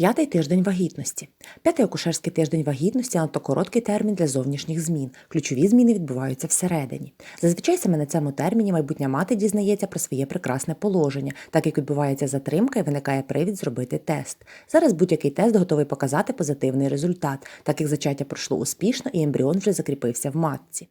П'ятий тиждень вагітності. П'ятий акушерський тиждень вагітності надто короткий термін для зовнішніх змін. Ключові зміни відбуваються всередині. Зазвичай саме на цьому терміні майбутня мати дізнається про своє прекрасне положення, так як відбувається затримка і виникає привід зробити тест. Зараз будь-який тест готовий показати позитивний результат, так як зачаття пройшло успішно і ембріон вже закріпився в матці.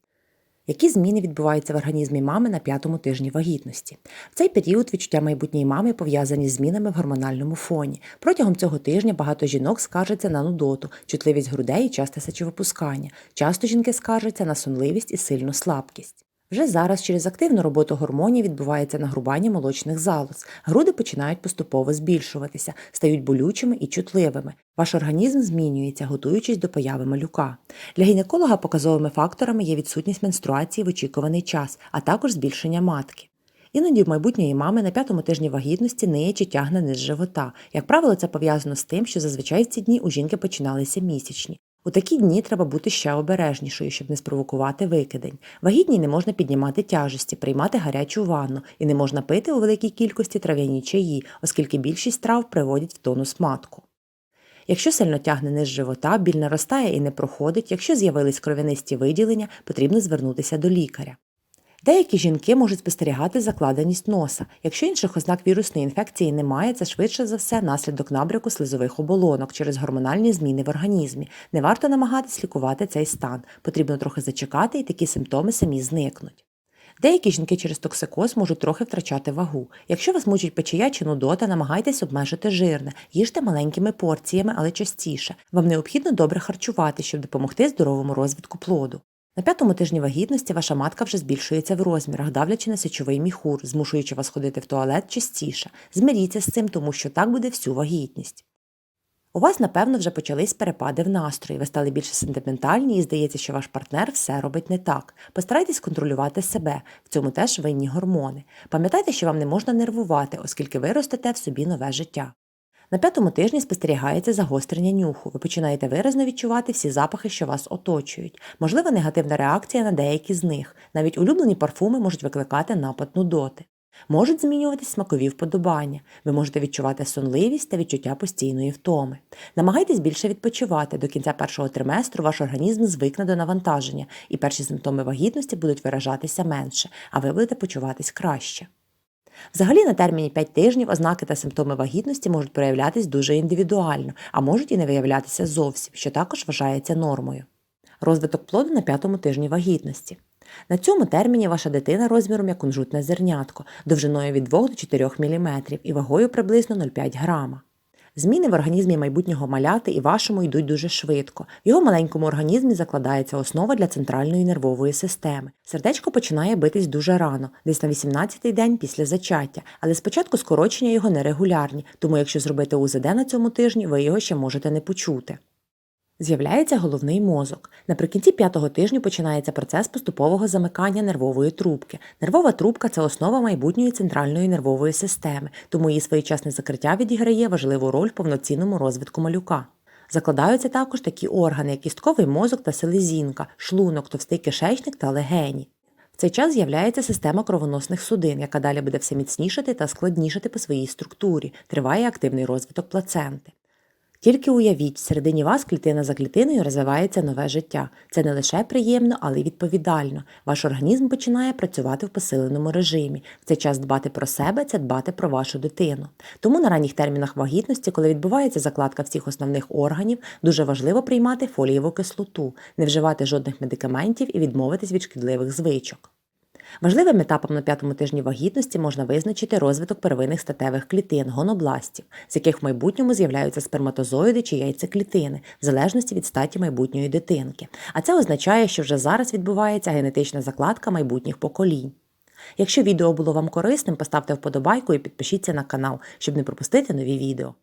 Які зміни відбуваються в організмі мами на п'ятому тижні вагітності? В цей період відчуття майбутньої мами пов'язані з змінами в гормональному фоні. Протягом цього тижня багато жінок скаржаться на нудоту, чутливість грудей і часте сечовипускання. Часто жінки скаржаться на сонливість і сильну слабкість. Вже зараз через активну роботу гормонів відбувається нагрубання молочних залоз. Груди починають поступово збільшуватися, стають болючими і чутливими. Ваш організм змінюється, готуючись до появи малюка. Для гінеколога показовими факторами є відсутність менструації в очікуваний час, а також збільшення матки. Іноді в майбутньої мами на п'ятому тижні вагітності ниє чи тягне низ живота. Як правило, це пов'язано з тим, що зазвичай в ці дні у жінки починалися місячні. У такі дні треба бути ще обережнішою, щоб не спровокувати викидень. Вагітній не можна піднімати тяжесті, приймати гарячу ванну і не можна пити у великій кількості трав'яні чаї, оскільки більшість трав приводять в тонус матку. Якщо сильно тягне низ живота, біль наростає і не проходить, якщо з'явились кров'янисті виділення, потрібно звернутися до лікаря. Деякі жінки можуть спостерігати закладеність носа. Якщо інших ознак вірусної інфекції немає, це швидше за все наслідок набряку слизових оболонок через гормональні зміни в організмі. Не варто намагатись лікувати цей стан. Потрібно трохи зачекати, і такі симптоми самі зникнуть. Деякі жінки через токсикоз можуть трохи втрачати вагу. Якщо вас мучить печія чи нудота, намагайтесь обмежити жирне, їжте маленькими порціями, але частіше. Вам необхідно добре харчувати, щоб допомогти здоровому розвитку плоду. На п'ятому тижні вагітності ваша матка вже збільшується в розмірах, давлячи на сечовий міхур, змушуючи вас ходити в туалет частіше. Змиріться з цим, тому що так буде всю вагітність. У вас, напевно, вже почались перепади в настрої, ви стали більше сентиментальні і здається, що ваш партнер все робить не так. Постарайтесь контролювати себе, в цьому теж винні гормони. Пам'ятайте, що вам не можна нервувати, оскільки ви ростете в собі нове життя. На п'ятому тижні спостерігається загострення нюху. Ви починаєте виразно відчувати всі запахи, що вас оточують. Можлива негативна реакція на деякі з них. Навіть улюблені парфуми можуть викликати напад нудоти. Можуть змінюватись смакові вподобання. Ви можете відчувати сонливість та відчуття постійної втоми. Намагайтесь більше відпочивати. До кінця першого триместру ваш організм звикне до навантаження, і перші симптоми вагітності будуть виражатися менше, а ви будете почуватись краще. Взагалі на терміні 5 тижнів ознаки та симптоми вагітності можуть проявлятись дуже індивідуально, а можуть і не виявлятися зовсім, що також вважається нормою. Розвиток плоду на п'ятому тижні вагітності. На цьому терміні ваша дитина розміром як кунжутне зернятко, довжиною від 2 до 4 мм і вагою приблизно 0,5 грама. Зміни в організмі майбутнього маляти і вашому йдуть дуже швидко. В його маленькому організмі закладається основа для центральної нервової системи. Сердечко починає битись дуже рано, десь на 18-й день після зачаття, але спочатку скорочення його нерегулярні, тому якщо зробити УЗД на цьому тижні, ви його ще можете не почути. З'являється головний мозок. Наприкінці п'ятого тижню починається процес поступового замикання нервової трубки. Нервова трубка це основа майбутньої центральної нервової системи, тому її своєчасне закриття відіграє важливу роль в повноцінному розвитку малюка. Закладаються також такі органи, як кістковий мозок та селезінка, шлунок, товстий кишечник та легені. В цей час з'являється система кровоносних судин, яка далі буде все міцнішати та складнішати по своїй структурі, триває активний розвиток плаценти. Тільки уявіть, всередині вас клітина за клітиною розвивається нове життя. Це не лише приємно, але й відповідально. Ваш організм починає працювати в посиленому режимі. В цей час дбати про себе це дбати про вашу дитину. Тому на ранніх термінах вагітності, коли відбувається закладка всіх основних органів, дуже важливо приймати фолієву кислоту, не вживати жодних медикаментів і відмовитись від шкідливих звичок. Важливим етапом на п'ятому тижні вагітності можна визначити розвиток первинних статевих клітин, гонобластів, з яких в майбутньому з'являються сперматозоїди чи яйцеклітини, в залежності від статі майбутньої дитинки. А це означає, що вже зараз відбувається генетична закладка майбутніх поколінь. Якщо відео було вам корисним, поставте вподобайку і підпишіться на канал, щоб не пропустити нові відео.